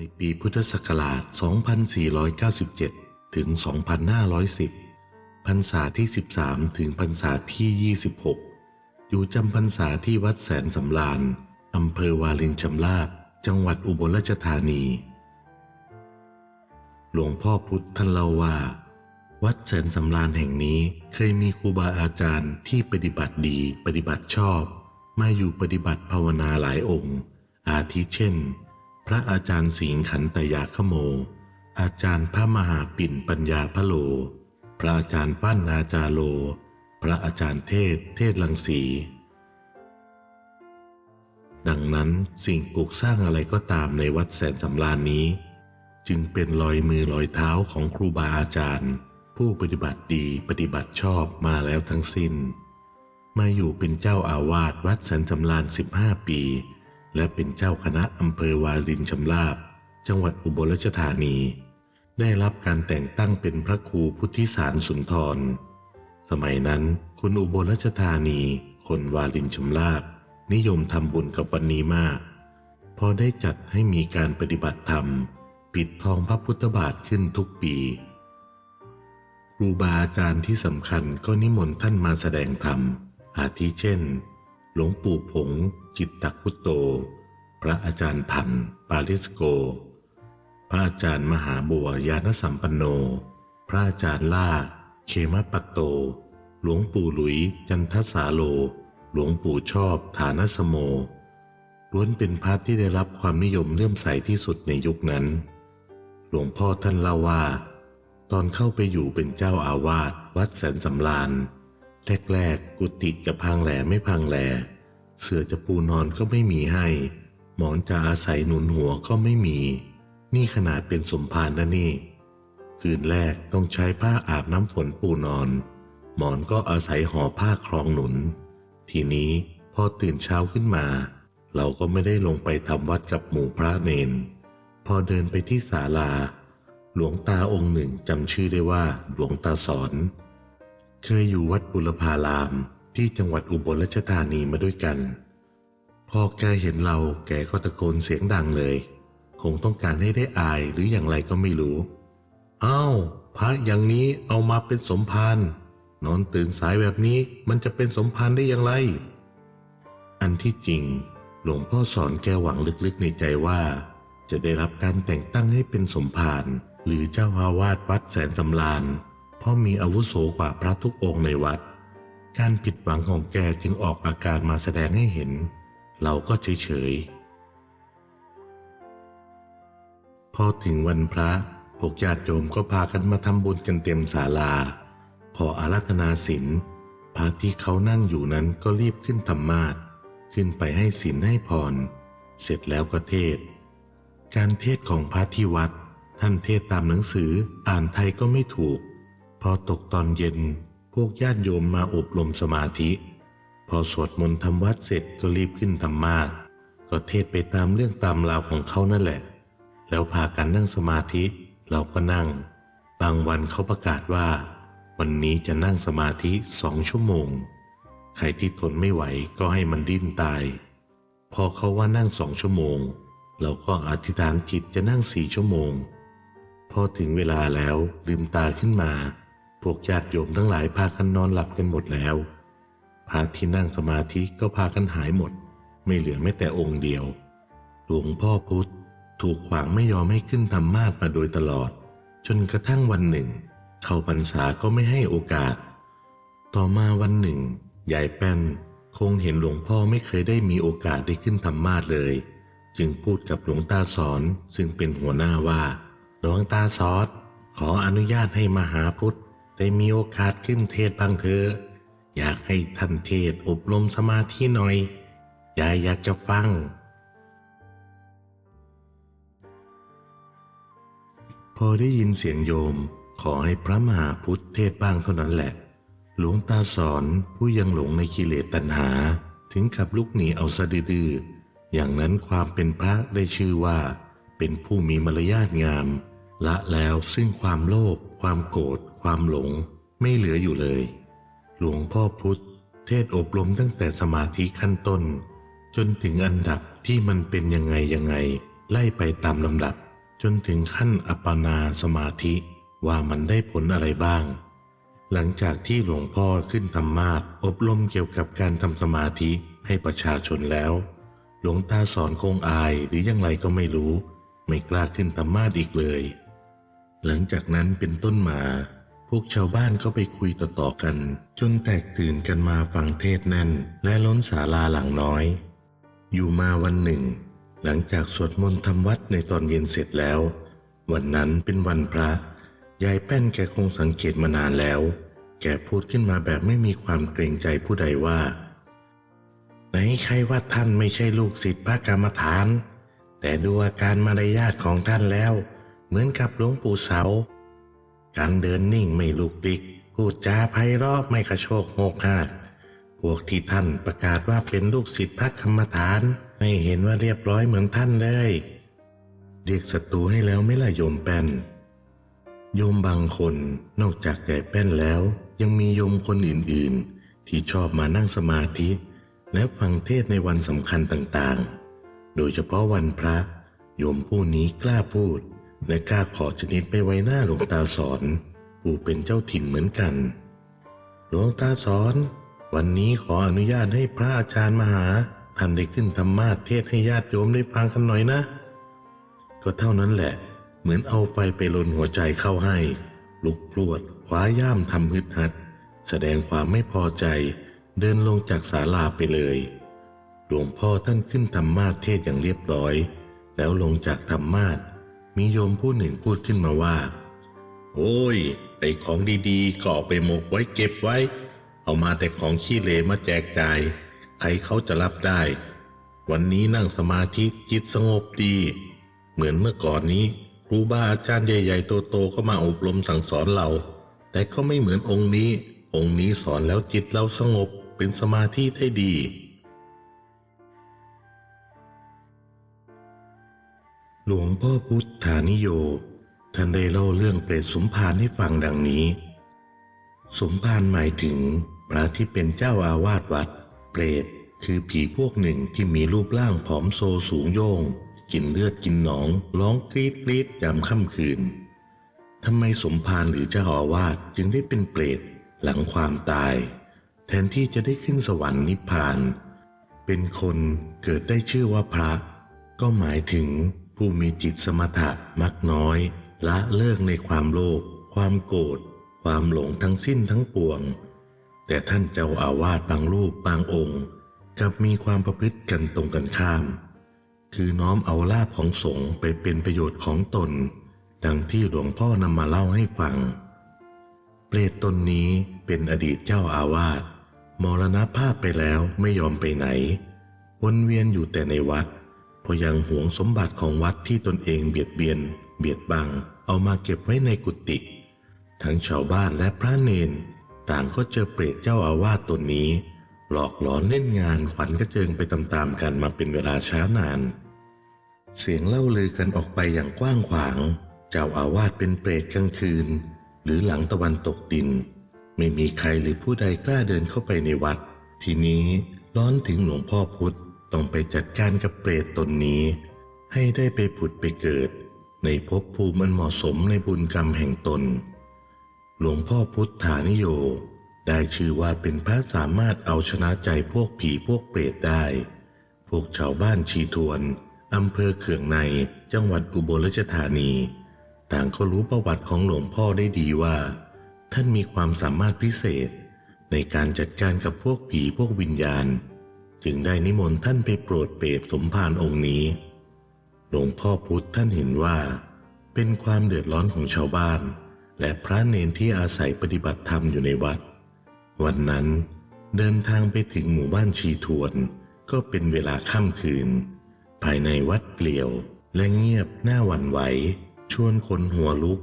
ในปีพุทธศักราช 2497 ถึง 2510 พรรษาที่ 13 ถึงพรรษาที่ 26 อยู่จำพรรษาที่วัดแสนสำราญอำเภอวาลินชำราบ จังหวัดอุบลราชธานี หลวงพ่อพุธท่านเล่าว่า วัดแสนสำราญแห่งนี้เคยมีครูบาอาจารย์ที่ปฏิบัติดีปฏิบัติชอบ มาอยู่ปฏิบัติภาวนาหลายองค์ อาทิเช่น พระอาจารย์สิงขันตยาขโม อาจารย์พระมหาปิ่นปัญญาพะโล พระอาจารย์ปั้นอาจาโล พระอาจารย์เทศ เทศลังสี ดังนั้นสิ่งปลูกสร้างอะไรก็ตามในวัดแสนสำราญนี้ จึงเป็นรอยมือรอยเท้าของครูบาอาจารย์ ผู้ปฏิบัติดีปฏิบัติชอบมาแล้วทั้งสิ้น มาอยู่เป็นเจ้าอาวาสวัดแสนสำราญ15 ปี และเป็นเจ้าคณะอำเภอวาลินชำราบ จังหวัดอุบลราชธานี ได้รับการแต่งตั้งเป็นพระครูพุทธิสารสุนทร สมัยนั้นคนอุบลราชธานี คนวาลินชำราบ นิยมทำบุญกับวันนี้มาก พอได้จัดให้มีการปฏิบัติธรรม ปิดทองพระพุทธบาทขึ้นทุกปีครูบาอาจารย์ที่สำคัญก็นิมนต์ท่านมาแสดงธรรม อาทิเช่น หลวงปู่ผง จิตตคุโต พระอาจารย์พันปาลิสโก พระอาจารย์มหาบัวยานสัมปันโน พระอาจารย์ล่าเคมปัตโต หลวงปู่หลุยจันทสาโล หลวงปู่ชอบฐานสโมล้วนเป็นพระที่ได้รับความนิยมเลื่อมใสที่สุดในยุคนั้น หลวงพ่อท่านเล่าว่า ตอนเข้าไปอยู่เป็นเจ้าอาวาสวัดแสนสำราญ แรกๆกุฏิจะพังแหล่ไม่พังแหล่เสื่อจะปูนอนก็ไม่มีให้ หมอนจะอาศัยหนุนหัวก็ไม่มี นี่ขนาดเป็นสมภารนะนี่ คืนแรกต้องใช้ผ้าอาบน้ำฝนปูนอน หมอนก็อาศัยห่อผ้าครองหนุน ทีนี้พอตื่นเช้าขึ้นมา เราก็ไม่ได้ลงไปทำวัดกับหมู่พระเนน พอเดินไปที่ศาลา หลวงตาองค์หนึ่งจำชื่อได้ว่าหลวงตาสอน เคยอยู่วัดบุรพารามที่จังหวัดอุบลราชธานีมาด้วยกันพอแกเห็นเราแกก็ตะโกนเสียงดังเลย คงต้องการให้ได้อายหรืออย่างไรก็ไม่รู้อ้าวพระอย่างนี้เอามาเป็นสมภารนอนตื่นสายแบบนี้มันจะเป็นสมภารได้อย่างไร อันที่จริง หลวงพ่อสอนแกหวังลึกๆในใจว่า จะได้รับการแต่งตั้งให้เป็นสมภารหรือเจ้าอาวาสวัดแสนสำราญ เพราะมีอาวุโสกว่าพระทุกองค์ในวัด การผิดหวังของแกจึงออกอาการมาแสดงให้เห็น เราก็เฉยๆพอถึงวันพระพวกญาติโยมก็พากันมาทำบุญกันเต็มศาลา พออารัธนาศีลพระที่เขานั่งอยู่นั้นก็รีบขึ้นธรรมาสน์ขึ้นไปให้ศีลให้พร เสร็จแล้วก็เทศ การเทศของพระที่วัด ท่านเทศตามหนังสืออ่านไทยก็ไม่ถูก พอตกตอนเย็นพวกญาติโยมมาอบรมสมาธิ พอสวดมนต์ทำวัดเสร็จก็รีบขึ้นธรรมาสก็เทศไปตามเรื่องตามราวของเขานั่นแหละ แล้วพากันนั่งสมาธิ เราก็นั่ง บางวันเขาประกาศว่า วันนี้จะนั่งสมาธิสองชั่วโมง ใครที่ทนไม่ไหวก็ให้มันดิ้นตาย พอเขาว่านั่งสองชั่วโมง เราก็อธิษฐานจิตจะนั่งสี่ชั่วโมง พอถึงเวลาแล้วลืมตาขึ้นมา พวกญาติโยมทั้งหลายพากันนอนหลับกันหมดแล้ว พระที่นั่งสมาธิก็พากันหายหมด ไม่เหลือแม้แต่องค์เดียว หลวงพ่อพุธถูกขวางไม่ยอมให้ขึ้นธรรมาสมาโดยตลอด จนกระทั่งวันหนึ่ง เข้าพรรษาก็ไม่ให้โอกาส ต่อมาวันหนึ่งยายแป้นคงเห็นหลวงพ่อไม่เคยได้มีโอกาสได้ขึ้นธรรมาสเลย จึงพูดกับหลวงตาสอนซึ่งเป็นหัวหน้าว่าหลวงตาสอนขออนุญาตให้มหาพุทธ ได้มีโอกาสขึ้นเทศบ้างเถอะ อยากให้ท่านเทศอบรมสมาธิหน่อย ยายอยากจะฟัง พอได้ยินเสียงโยมขอให้พระมหาพุทธเทศบ้างเท่านั้นแหละ หลวงตาสอนผู้ยังหลงในกิเลสตัณหา ถึงกับลุกหนีเอาสะดือ อย่างนั้นความเป็นพระได้ชื่อว่า เป็นผู้มีมารยาทงาม ละแล้วซึ่งความโลภความโกรธ ความหลงไม่เหลืออยู่เลย หลวงพ่อพุธเทศอบรมตั้งแต่สมาธิขั้นต้น จนถึงอันดับที่มันเป็นยังไงยังไง ไล่ไปตามลำดับ จนถึงขั้นอัปปนาสมาธิว่ามันได้ผลอะไรบ้าง หลังจากที่หลวงพ่อขึ้นธรรมาสน์อบรมเกี่ยวกับการทำสมาธิให้ประชาชนแล้ว หลวงตาสอนคงอายหรือยังไรก็ไม่รู้ ไม่กล้าขึ้นธรรมาสน์อีกเลย หลังจากนั้นเป็นต้นมา พวกชาวบ้านก็ไปคุยต่อๆกัน จนแตกตื่นกันมาฟังเทศน์แน่น และล้นศาลาหลังน้อย อยู่มาวันหนึ่ง หลังจากสวดมนต์ทำวัดในตอนเย็นเสร็จแล้ว วันนั้นเป็นวันพระ ยายแป้นแกคงสังเกตมานานแล้ว แกพูดขึ้นมาแบบไม่มีความเกรงใจผู้ใดว่าไหนใครว่าท่านไม่ใช่ลูกศิษย์พระกรรมฐาน แต่ดูอาการมารยาทของท่านแล้ว เหมือนกับหลวงปู่เสา การเดินนิ่งไม่ลุกดิก พูดจาไพเราะไม่กระโชกโหกหากพวกที่ท่านประกาศว่าเป็นลูกศิษย์พระกรรมฐาน ไม่เห็นว่าเรียบร้อยเหมือนท่านเลย เรียกศัตรูให้แล้วไม่ละโยมแป้น โยมบางคนนอกจากยายแป้นแล้ว ยังมีโยมคนอื่นๆ ที่ชอบมานั่งสมาธิ และฟังเทศในวันสำคัญต่างๆ โดยเฉพาะวันพระ โยมผู้นี้กล้าพูด และกล้าขอชนิดไปไว้หน้าหลวงตาสอนผู้เป็นเจ้าถิ่นเหมือนกัน หลวงตาสอน วันนี้ขออนุญาตให้พระอาจารย์มหาท่านได้ขึ้นธรรมาเทศให้ญาติโยมได้ฟังกันหน่อยนะ ก็เท่านั้นแหละ เหมือนเอาไฟไปลนหัวใจเข้าให้ ลุกพรวดคว้าย่ามทำฮึดฮัด แสดงความไม่พอใจ เดินลงจากศาลาไปเลยหลวงพ่อท่านขึ้นธรรมาเทศอย่างเรียบร้อย แล้วลงจากธรรมาสน์ มีโยมผู้หนึ่งพูดขึ้นมาว่า โอ้ยไอของดีๆก็เอไปหมกไว้เก็บไว้ เอามาแต่ของขี้เหร่มาแจกจ่าย ใครเขาจะรับได้ วันนี้นั่งสมาธิจิตสงบดี เหมือนเมื่อก่อนนี้ครูบาอาจารย์ใหญ่ๆโตๆก็มาอบรมสั่งสอนเรา แต่ก็ไม่เหมือนองค์นี้ องค์นี้สอนแล้วจิตเราสงบเป็นสมาธิได้ดี หลวงพ่อพุทธานิโย ท่านได้เล่าเรื่องเปรตสมภารให้ฟังดังนี้ สมภารหมายถึงพระที่เป็นเจ้าอาวาสวัด เปรตคือผีพวกหนึ่งที่มีรูปร่างผอมโซสูงโยง กินเลือดกินหนองร้องกรีดกรีดยามค่ำคืนทำไมสมภารหรือเจ้าอาวาสจึงได้เป็นเปรตหลังความตาย แทนที่จะได้ขึ้นสวรรค์นิพพาน เป็นคนเกิดได้ชื่อว่าพระ ก็หมายถึง ผู้มีจิตสมถะมักน้อย ละเลิกในความโลภความโกรธความหลงทั้งสิ้นทั้งปวง แต่ท่านเจ้าอาวาสบางรูปบางองค์กลับมีความประพฤติกันตรงกันข้าม คือน้อมเอาลาภของสงฆ์ไปเป็นประโยชน์ของตน ดังที่หลวงพ่อนำมาเล่าให้ฟัง เปรตตนนี้เป็นอดีตเจ้าอาวาสมรณภาพไปแล้วไม่ยอมไปไหน วนเวียนอยู่แต่ในวัด ราะยังหวงสมบัติของวัดที่ตนเองเบียดเบียน เบียดบัง เอามาเก็บไว้ในกุฏิ ทั้งชาวบ้านและพระเนน ต่างก็เจอเปรตเจ้าอาวาสตนนี้ หลอกหลอนเล่นงานขวัญกระเจิงไปตามๆกันมาเป็นเวลาช้านาน เสียงเล่าลือกันออกไปอย่างกว้างขวาง เจ้าอาวาสเป็นเปรตกลางคืน หรือหลังตะวันตกดิน ไม่มีใครหรือผู้ใดกล้าเดินเข้าไปในวัด ทีนี้ร้อนถึงหลวงพ่อพุธ ต้องไปจัดการกับเปรตตนนี้ ให้ได้ไปผุดไปเกิด ในภพภูมิมันเหมาะสมในบุญกรรมแห่งตน หลวงพ่อพุทธานิโย ได้ชื่อว่าเป็นพระสามารถเอาชนะใจพวกผีพวกเปรตได้ พวกชาวบ้านชีทวนอำเภอเขื่องในจังหวัดอุบลราชธานี ต่างก็รู้ประวัติของหลวงพ่อได้ดีว่า ท่านมีความสามารถพิเศษ ในการจัดการกับพวกผีพวกวิญญาณ จึงได้นิมนต์ท่านไปโปรดเปรตสมภารองค์นี้ หลวงพ่อพุธท่านเห็นว่า เป็นความเดือดร้อนของชาวบ้าน และพระเนนที่อาศัยปฏิบัติธรรมอยู่ในวัด วันนั้นเดินทางไปถึงหมู่บ้านชีทวน ก็เป็นเวลาค่ำคืน ภายในวัดเปลี่ยวและเงียบหน้าวันไหว ชวนคนหัวลุก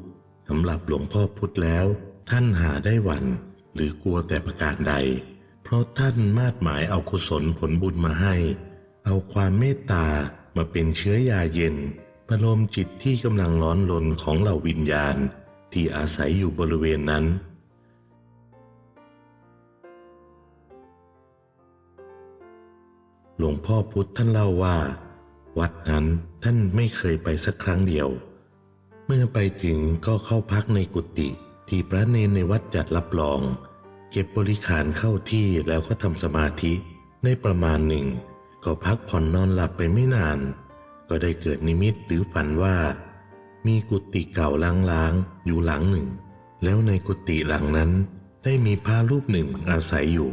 สำหรับหลวงพ่อพุธแล้ว ท่านหาได้วันหรือกลัวแต่ประการใด เพราะท่านมาดหมายเอากุศลผลบุญมาให้ เอาความเมตตามาเป็นเชื้อยาเย็น ประโลมจิตที่กำลังร้อนรนของเหล่าวิญญาณที่อาศัยอยู่บริเวณนั้น หลวงพ่อพุธท่านเล่าว่า วัดนั้นท่านไม่เคยไปสักครั้งเดียว เมื่อไปถึงก็เข้าพักในกุฏิที่พระเนนในวัดจัดรับรอง เก็บบริขารเข้าที่แล้วก็ทำสมาธิได้ประมาณหนึ่ง ก็พักผ่อนนอนหลับไปไม่นาน ก็ได้เกิดนิมิตหรือฝันว่า มีกุฏิเก่าล้างๆอยู่หลังหนึ่ง แล้วในกุฏิหลังนั้น ได้มีพระรูปหนึ่งอาศัยอยู่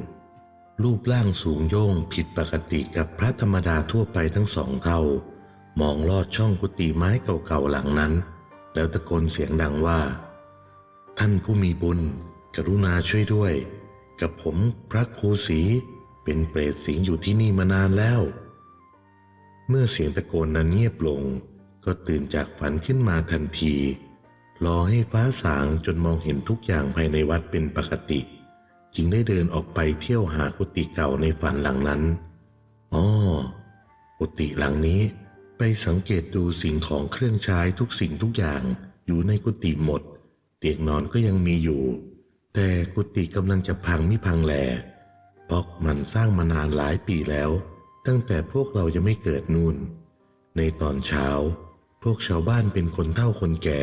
รูปร่างสูงโย่งผิดปกติกับพระธรรมดาทั่วไปทั้งสองเท่ามองลอดช่องกุฏิไม้เก่าๆหลังนั้น แล้วตะโกนเสียงดังว่า ท่านผู้มีบุญ กรุณาช่วยด้วย กับผมพระครูศรีเป็นเปรตสิงอยู่ที่นี่มานานแล้ว เมื่อเสียงตะโกนนั้นเงียบลง ก็ตื่นจากฝันขึ้นมาทันที รอให้ฟ้าสางจนมองเห็นทุกอย่างภายในวัดเป็นปกติ จึงได้เดินออกไปเที่ยวหากุฏิเก่าในฝันหลังนั้นอ๋อกุฏิหลังนี้ไปสังเกตดูสิ่งของเครื่องใช้ทุกสิ่งทุกอย่างอยู่ในกุฏิหมด เตียงนอนก็ยังมีอยู่ แต่กุฏิกำลังจะพังไมิพังแลเพราะมันสร้างมานานหลายปีแล้ว ตั้งแต่พวกเรายังไม่เกิดนู่น ในตอนเช้า พวกชาวบ้านเป็นคนเฒ่าคนแก่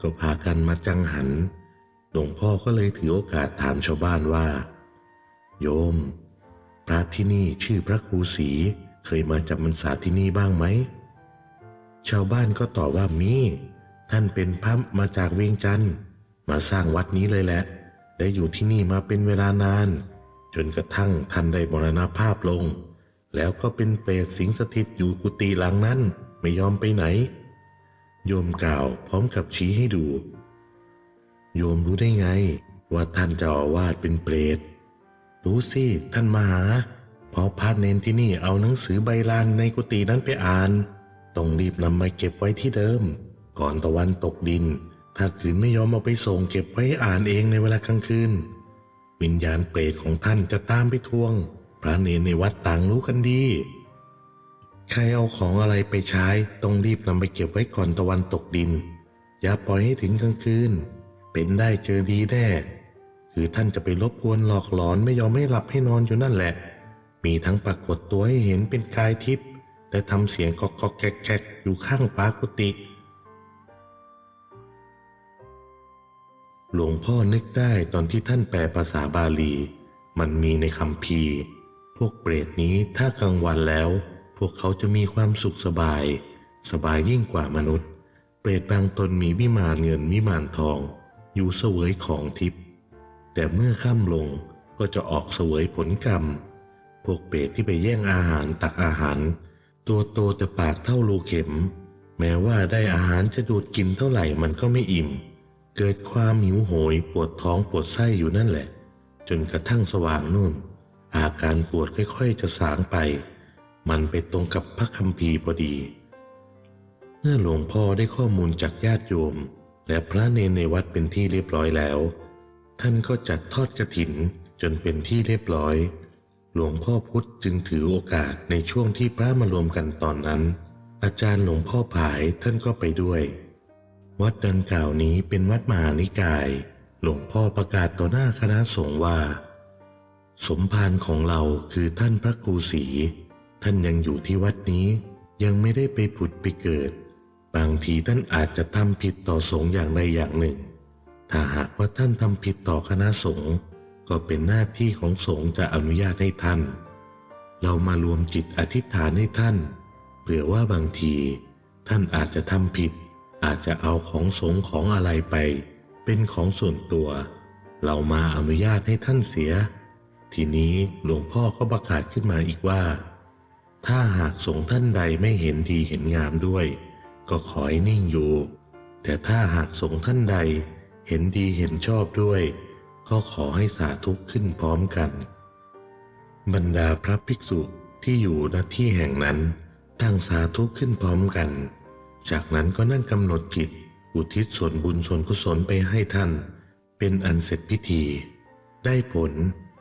ก็พากันมาจังหัน หลวงพ่อก็เลยถือโอกาสถามชาวบ้านว่า โยม พระที่นี่ชื่อพระครูศรีเคยมาจำพรรษาที่นี่บ้างไหม ชาวบ้านก็ตอบว่ามี ท่านเป็นพระมาจากเวียงจันทร์มาสร้างวัดนี้เลยแหละ ได้อยู่ที่นี่มาเป็นเวลานาน จนกระทั่งท่านได้มรณภาพลง แล้วก็เป็นเปรตสิงสถิตอยู่กุฏิหลังนั้นไม่ยอมไปไหน โยมกล่าวพร้อมกับชี้ให้ดู โยมรู้ได้ไง ว่าท่านเจ้าอาวาสเป็นเปรตรู้สิท่านมาหาพอพระเนนที่นี่เอาหนังสือใบลานในกุฏินั้นไปอ่าน ต้องรีบนำมาเก็บไว้ที่เดิม ก่อนตะวันตกดิน ถ้าคืนไม่ยอมเอาไปส่งเก็บไว้อ่านเองในเวลากลางคืน วิญญาณเปรตของท่านจะตามไปทวง พระเนนในวัดต่างรู้กันดี ใครเอาของอะไรไปใช้ต้องรีบนำไปเก็บไว้ก่อนตะวันตกดิน อย่าปล่อยให้ถึงกลางคืน เป็นได้เจอดีแน่คือท่านจะไปรบกวนหลอกหลอนไม่ยอมให้หลับให้นอนอยู่นั่นแหละ มีทั้งปรากฏตัวให้เห็นเป็นกายทิพย์และทำเสียงกอกกอกแกกแกกอยู่ข้างปากุฏิ หลวงพ่อนึกได้ตอนที่ท่านแปลภาษาบาลี มันมีในคำพีพวกเปรตนี้ถ้ากลางวันแล้ว พวกเขาจะมีความสุขสบาย สบายยิ่งกว่ามนุษย์ เปรตบางตนมีวิมานเงินวิมานทอง อยู่เสวยของทิพย์แต่เมื่อค่ำลงก็จะออกเสวยผลกรรม พวกเปรตที่ไปแย่งอาหารตักอาหาร ตัวโตแต่ปากเท่ารูเข็ม แม้ว่าได้อาหารจะดูดกินเท่าไหร่มันก็ไม่อิ่ม เกิดความหิวโหยปวดท้องปวดไส้อยู่นั่นแหละ จนกระทั่งสว่างนู่น อาการปวดค่อยๆจะสางไป มันไปตรงกับพระคัมภีร์พอดี เมื่อหลวงพ่อได้ข้อมูลจากญาติโยม และพระเนนในวัดเป็นที่เรียบร้อยแล้ว ท่านก็จัดทอดกระถินจนเป็นที่เรียบร้อย หลวงพ่อพุธจึงถือโอกาสในช่วงที่พระมารวมกันตอนนั้น อาจารย์หลวงพ่อผายท่านก็ไปด้วย วัดดังกล่าวนี้เป็นวัดมหานิกาย หลวงพ่อประกาศต่อหน้าคณะสงฆ์ว่า สมภารของเราคือท่านพระครูศรีท่านยังอยู่ที่วัดนี้ยังไม่ได้ไปผุดไปเกิด บางทีท่านอาจจะทำผิดต่อสงฆ์อย่างใดอย่างหนึ่ง ถ้าหากว่าท่านทำผิดต่อคณะสงฆ์ก็เป็นหน้าที่ของสงฆ์จะอนุญาตให้ท่าน เรามารวมจิตอธิษฐานให้ท่านเผื่อว่าบางทีท่านอาจจะทำผิด อาจจะเอาของสงของอะไรไป เป็นของส่วนตัว เรามาอนุญาตให้ท่านเสีย ทีนี้หลวงพ่อก็ประกาศขึ้นมาอีกว่า ถ้าหากสงท่านใดไม่เห็นดีเห็นงามด้วย ก็ขอให้นิ่งอยู่ แต่ถ้าหากสงท่านใดเห็นดีเห็นชอบด้วย ก็ขอให้สาธุขึ้นพร้อมกัน บรรดาพระภิกษุที่อยู่ณที่แห่งนั้นตั้งสาธุขึ้นพร้อมกัน จากนั้นก็นั่งกำหนดกิจอุทิศส่วนบุญส่วนกุศลไปให้ท่าน เป็นอันเสร็จพิธี ได้ผล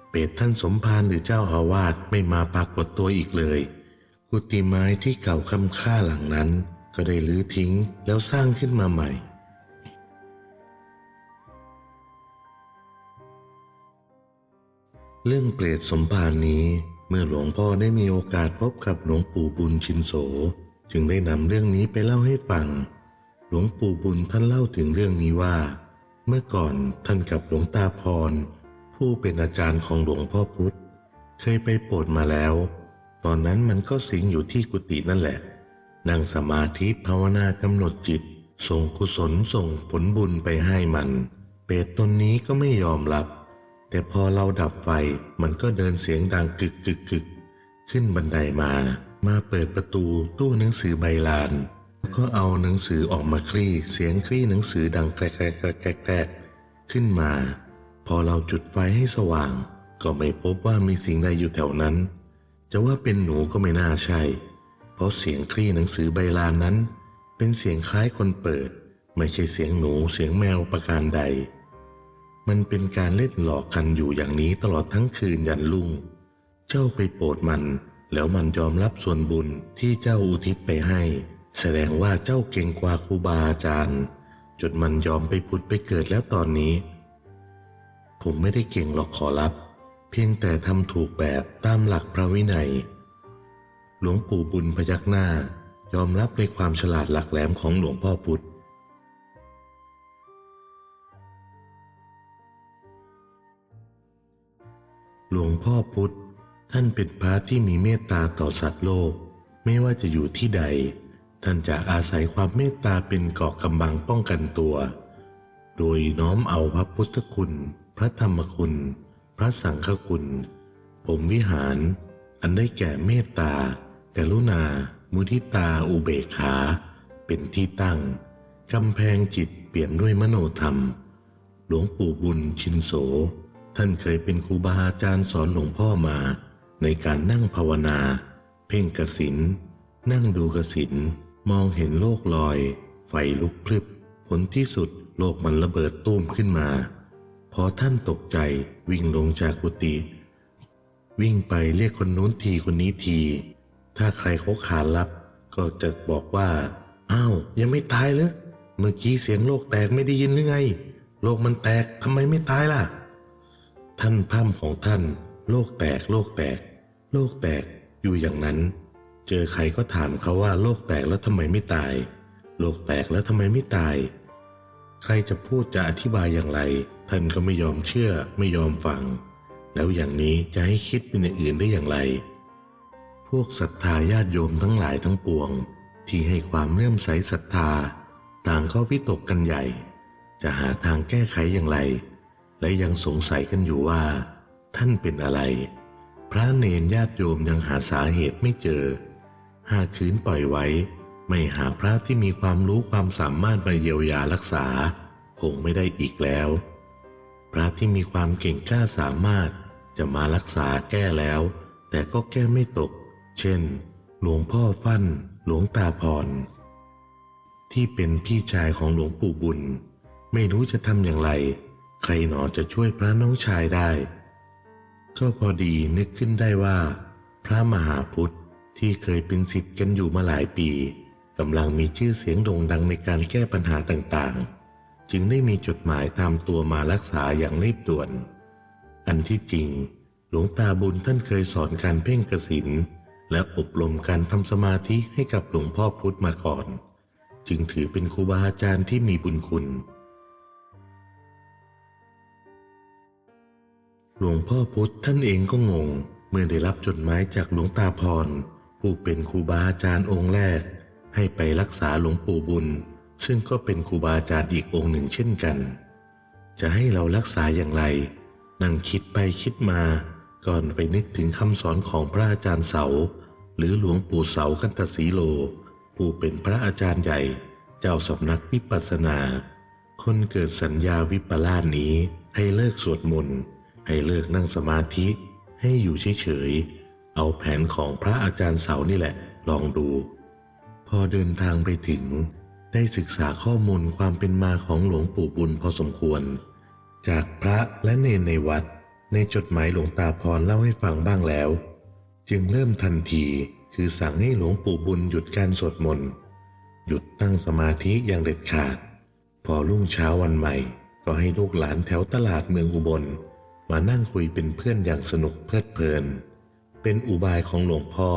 เปรตท่านสมภารหรือเจ้าอาวาสไม่มาปรากฏตัวอีกเลย กุฏิไม้ที่เก่าคำค่าหลังนั้น ก็ได้ลื้อทิ้งแล้วสร้างขึ้นมาใหม่เรื่องเปรตสมภารนี้เมื่อหลวงพ่อได้มีโอกาสพบกับหลวงปู่บุญชินโส จึงได้นำเรื่องนี้ไปเล่าให้ฟัง หลวงปู่บุญท่านเล่าถึงเรื่องนี้ว่า เมื่อก่อนท่านกับหลวงตาพร ผู้เป็นอาจารย์ของหลวงพ่อพุธเคยไปโปรดมาแล้ว ตอนนั้นมันก็สิงอยู่ที่กุฏินั่นแหละ นั่งสมาธิภาวนากำหนดจิต ส่งกุศลส่งผลบุญไปให้มัน เปรตตนนี้ก็ไม่ยอมรับ แต่พอเราดับไฟมันก็เดินเสียงดังกึกกึกกึกขึ้นบันไดมา มาเปิดประตูตู้หนังสือใบลาน แล้วก็เอาหนังสือออกมาคลี่ เสียงคลี่หนังสือดังแกรแกรกแกรกแกรกแกรกขึ้นมา พอเราจุดไฟให้สว่าง ก็ไม่พบว่ามีสิ่งใดอยู่แถวนั้น จะว่าเป็นหนูก็ไม่น่าใช่ เพราะเสียงคลี่หนังสือใบลานนั้น เป็นเสียงคล้ายคนเปิด ไม่ใช่เสียงหนูเสียงแมวประการใด มันเป็นการเล่นหลอกกันอยู่อย่างนี้ตลอดทั้งคืนยันลุ่ง เจ้าไปโปรดมัน แล้วมันยอมรับส่วนบุญที่เจ้าอุทิศไปให้ แสดงว่าเจ้าเก่งกว่าครูบาอาจารย์ จนมันยอมไปพุดไปเกิดแล้วตอนนี้ ผมไม่ได้เก่งหรอกขอรับ เพียงแต่ทำถูกแบบตามหลักพระวินัย หลวงปู่บุญพยักหน้า ยอมรับในความฉลาดหลักแหลมของหลวงพ่อพุธหลวงพ่อพุธ ท่านเป็นพระที่มีเมตตาต่อสัตว์โลก ไม่ว่าจะอยู่ที่ใด ท่านจะอาศัยความเมตตาเป็นเกาะกำบังป้องกันตัว โดยน้อมเอาพระพุทธคุณ พระธรรมคุณ พระสังฆคุณ ผมวิหาร อันได้แก่เมตตา กรุณา มุทิตาอุเบกขา เป็นที่ตั้งกำแพงจิตเปลี่ยนด้วยมโนธรรม หลวงปู่บุญชินโส ท่านเคยเป็นครูบาอาจารย์สอนหลวงพ่อมา ในการนั่งภาวนา เพ่งกสินนั่งดูกสินมองเห็นโลกลอย ไฟลุกพลึบ ผลที่สุดโลกมันระเบิดตุ้มขึ้นมา พอท่านตกใจวิ่งลงจากกุฏิวิ่งไปเรียกคนนู้นทีคนนี้ที ถ้าใครเขาขานรับ ก็จะบอกว่าอ้าวยังไม่ตายเหรอเมื่อกี้เสียงโลกแตกไม่ได้ยินหรือไง โลกมันแตกทำไมไม่ตายล่ะ ท่านพร่ำของท่าน โลกแตกโลกแตก โลกแตกอยู่อย่างนั้น เจอใครก็ถามเขาว่าโลกแตกแล้วทำไมไม่ตาย โลกแตกแล้วทำไมไม่ตาย ใครจะพูดจะอธิบายอย่างไร ท่านก็ไม่ยอมเชื่อไม่ยอมฟัง แล้วอย่างนี้จะให้คิดเป็นอย่างอื่นได้อย่างไร พวกศรัทธาญาติโยมทั้งหลายทั้งปวง ที่ให้ความเลื่อมใสศรัทธา ต่างก็วิตกกันใหญ่ จะหาทางแก้ไขอย่างไร และยังสงสัยกันอยู่ว่า ท่านเป็นอะไร พระเนรญาติโยมยังหาสาเหตุไม่เจอ หากคืนปล่อยไว้ ไม่หาพระที่มีความรู้ความสามารถมาเยียวยารักษา คงไม่ได้อีกแล้ว พระที่มีความเก่งกล้าสามารถจะมารักษาแก้แล้ว แต่ก็แก้ไม่ตก เช่น หลวงพ่อฟั่น หลวงตาพร ที่เป็นพี่ชายของหลวงปู่บุญ ไม่รู้จะทำอย่างไร ใครหนอจะช่วยพระน้องชายได้ ก็พอดีนึกขึ้นได้ว่า พระมหาพุทธที่เคยเป็นศิษย์กันอยู่มาหลายปีกำลังมีชื่อเสียงโด่งดังในการแก้ปัญหาต่างๆ จึงได้มีจดหมายตามตัวมารักษาอย่างรีบด่วน อันที่จริง หลวงตาบุญท่านเคยสอนการเพ่งกสินและอบรมการทำสมาธิให้กับหลวงพ่อพุธมาก่อน จึงถือเป็นครูบาอาจารย์ที่มีบุญคุณ หลวงพ่อพุธท่านเองก็งง เมื่อได้รับจดหมายจากหลวงตาพร ผู้เป็นครูบาอาจารย์องค์แรก ให้ไปรักษาหลวงปู่บุญ ซึ่งก็เป็นครูบาอาจารย์อีกองค์หนึ่งเช่นกัน จะให้เรารักษาอย่างไร นั่งคิดไปคิดมา ก่อนไปนึกถึงคำสอนของพระอาจารย์เสา หรือหลวงปู่เสากันตสีโล ผู้เป็นพระอาจารย์ใหญ่ เจ้าสำนักวิปัสสนา คนเกิดสัญญาวิปลาสนี้ให้เลิกสวดมนต์ ให้เลิกนั่งสมาธิให้อยู่เฉยๆ เอาแผนของพระอาจารย์เสานี่แหละ ลองดู พอเดินทางไปถึง ได้ศึกษาข้อมูลความเป็นมาของหลวงปู่บุญพอสมควร จากพระและเนนในวัด ในจดหมายหลวงตาพรเล่าให้ฟังบ้างแล้ว จึงเริ่มทันทีคือสั่งให้หลวงปู่บุญหยุดการสวดมนต์หยุดตั้งสมาธิอย่างเด็ดขาด พอรุ่งเช้าวันใหม่ ก็ให้ลูกหลานแถวตลาดเมืองอุบล มานั่งคุยเป็นเพื่อนอย่างสนุกเพลิดเพลิน เป็นอุบายของหลวงพ่อ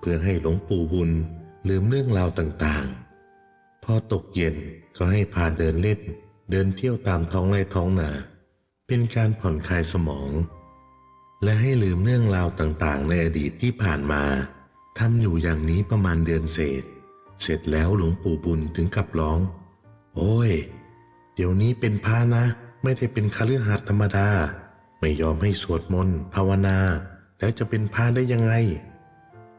เพื่อให้หลวงปู่บุญลืมเรื่องราวต่างๆ พอตกเย็นก็ให้พาเดินเล่น เดินเที่ยวตามท้องไร่ท้องนา เป็นการผ่อนคลายสมอง และให้ลืมเรื่องราวต่างๆ ในอดีตที่ผ่านมาทำอยู่อย่างนี้ประมาณเดือนเศษ เสร็จแล้วหลวงปู่บุญถึงกับร้อง โอ้ย เดี๋ยวนี้เป็นพระนะ ไม่ได้เป็นคฤหัสถ์ธรรมดา ไม่ยอมให้สวดมนต์ภาวนา แล้วจะเป็นพระได้ยังไง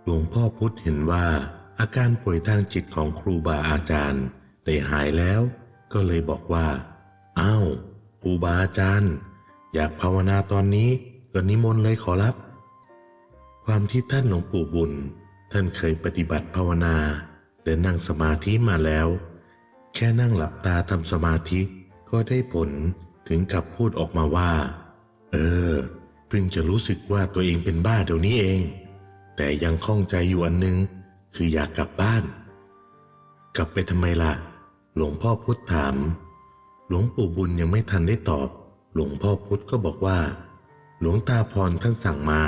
หลวงพ่อพุธเห็นว่า อาการป่วยทางจิตของครูบาอาจารย์ได้หายแล้ว ก็เลยบอกว่าอ้าวครูบาอาจารย์ อยากภาวนาตอนนี้ก็นิมนต์เลยขอรับ ความที่ท่านหลวงปู่บุญ ท่านเคยปฏิบัติภาวนาและนั่งสมาธิมาแล้ว แค่นั่งหลับตาทำสมาธิก็ได้ผลถึงกับพูดออกมาว่า เออ เพิ่งจะรู้สึกว่าตัวเองเป็นบ้าเดี๋ยวนี้เอง แต่ยังข้องใจอยู่อันหนึง คืออยากกลับบ้าน กลับไปทำไมล่ะ หลวงพ่อพุธถาม หลวงปู่บุญยังไม่ทันได้ตอบ หลวงพ่อพุธก็บอกว่า หลวงตาพรท่านสั่งมา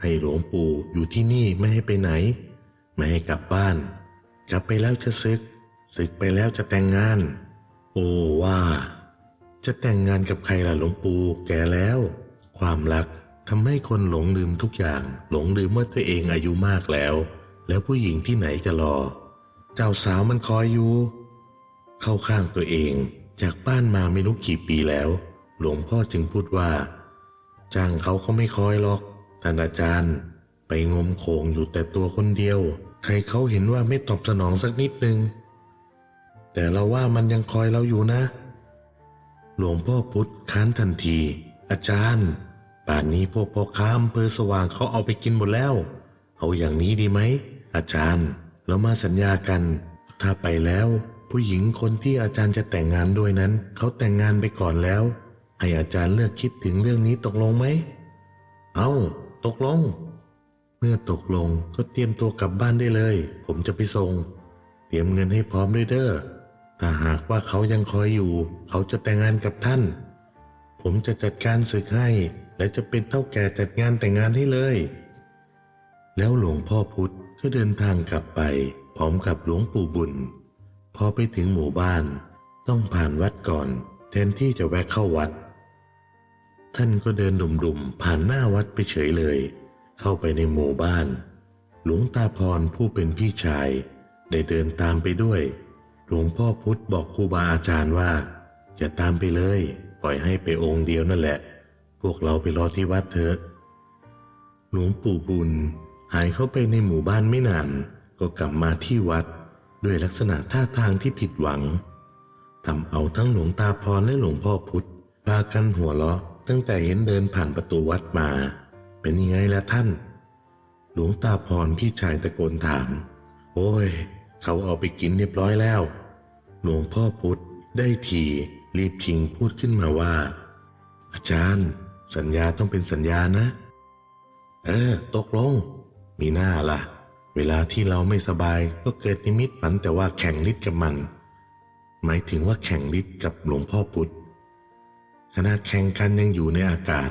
ให้หลวงปู่อยู่ที่นี่ไม่ให้ไปไหน ไม่ให้กลับบ้าน กลับไปแล้วจะศึกศึกไปแล้วจะแต่งงาน โอ้ว่า จะแต่งงานกับใครล่ะหลวงปู่แก่แล้ว ความรักทำให้คนหลงลืมทุกอย่าง หลงลืมว่าตัวเองอายุมากแล้ว แล้วผู้หญิงที่ไหนจะรอ เจ้าสาวมันคอยอยู่ เข้าข้างตัวเองจากบ้านมาไม่รู้กี่ปีแล้ว หลวงพ่อจึงพูดว่าจ้างเขาเขาไม่คอยหรอกท่านอาจารย์ ไปงมโขงอยู่แต่ตัวคนเดียว ใครเขาเห็นว่าไม่ตอบสนองสักนิดนึง แต่เราว่ามันยังคอยเราอยู่นะ หลวงพ่อพุธค้านทันที อาจารย์ ป่านนี้พวกพ่อค้าอำเภอสว่างเขาเอาไปกินหมดแล้ว เอาอย่างนี้ดีไหม อาจารย์ เรามาสัญญากัน ถ้าไปแล้ว ผู้หญิงคนที่อาจารย์จะแต่งงานด้วยนั้น เขาแต่งงานไปก่อนแล้ว ให้อาจารย์เลือกคิดถึงเรื่องนี้ตกลงไหม เอาตกลง เมื่อตกลงก็เตรียมตัวกลับบ้านได้เลย ผมจะไปส่ง เตรียมเงินให้พร้อมด้วยเด้อ ถ้าหากว่าเขายังคอยอยู่ เขาจะแต่งงานกับท่าน ผมจะจัดการศึกให้ และจะเป็นเท่าแก่จัดงานแต่งงานให้เลย แล้วหลวงพ่อพุธก็เดินทางกลับไป พร้อมกับหลวงปู่บุญ พอไปถึงหมู่บ้าน ต้องผ่านวัดก่อน แทนที่จะแวะเข้าวัด ท่านก็เดินดุ่มๆ ผ่านหน้าวัดไปเฉยเลย เข้าไปในหมู่บ้าน หลวงตาพรผู้เป็นพี่ชาย ได้เดินตามไปด้วย หลวงพ่อพุธบอกครูบาอาจารย์ว่าอย่าตามไปเลย ปล่อยให้ไปองค์เดียวนั่นแหละ พวกเราไปรอที่วัดเถอะ หลวงปู่บุญหายเข้าไปในหมู่บ้านไม่นาน ก็กลับมาที่วัด ด้วยลักษณะท่าทางที่ผิดหวังทำเอาทั้งหลวงตาพรและหลวงพ่อพุธพากันหัวเราะตั้งแต่เห็นเดินผ่านประตูวัดมา เป็นยังไงล่ะท่าน หลวงตาพรพี่ชายตะโกนถาม โอ้ย เขาเอาไปกินเรียบร้อยแล้ว หลวงพ่อพุธได้ทีรีบชิงพูดขึ้นมาว่า อาจารย์ สัญญาต้องเป็นสัญญานะ เออ ตกลง มีหน้าล่ะ เวลาที่เราไม่สบายก็เกิดนิมิตฝันแต่ว่าแข่งฤทธิ์กับมัน หมายถึงว่าแข่งฤทธิ์กับหลวงพ่อพุธขณะแข่งกันยังอยู่ในอากาศ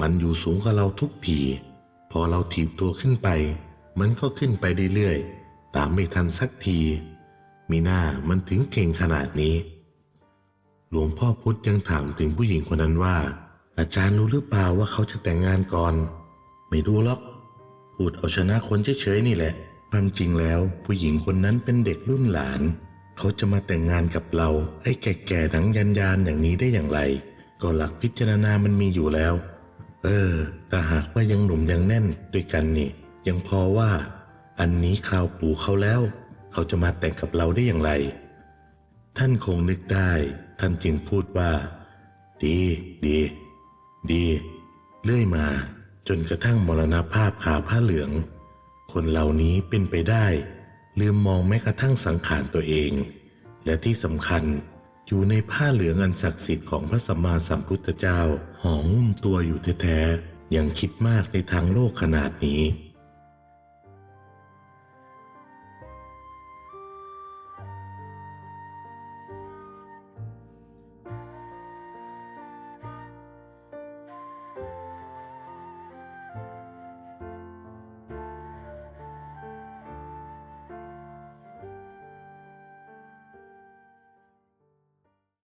มันอยู่สูงกว่าเราทุกที พอเราถีบตัวขึ้นไป มันก็ขึ้นไปเรื่อยๆ ตามไม่ทันสักที มีหน้ามันถึงเก่งขนาดนี้ หลวงพ่อพุธยังถามถึงผู้หญิงคนนั้นว่า อาจารย์รู้หรือเปล่าว่าเขาจะแต่งงานก่อน ไม่รู้หรอกพูดเอาชนะคนเฉยๆนี่แหละ ความจริงแล้วผู้หญิงคนนั้นเป็นเด็กรุ่นหลาน เขาจะมาแต่งงานกับเราให้แก่ๆหนังยันยานอย่างนี้ได้อย่างไร ก็หลักพิจารณามันมีอยู่แล้ว เออแต่หากว่ายังหนุ่มยังแน่นด้วยกันนี่ ยังพอว่า อันนี้คราวปู่เขาแล้ว เขาจะมาแต่งกับเราได้อย่างไร ท่านคงนึกได้ ท่านจึงพูดว่า ดีดี ดีเลื่อยมาจนกระทั่งมรณภาพขาผ้าเหลือง คนเหล่านี้เป็นไปได้ ลืมมองแม้กระทั่งสังขารตัวเอง และที่สำคัญอยู่ในผ้าเหลืองอันศักดิ์สิทธิ์ของพระสัมมาสัมพุทธเจ้าห่อหุ้มตัวอยู่แท้ๆยังคิดมากในทางโลกขนาดนี้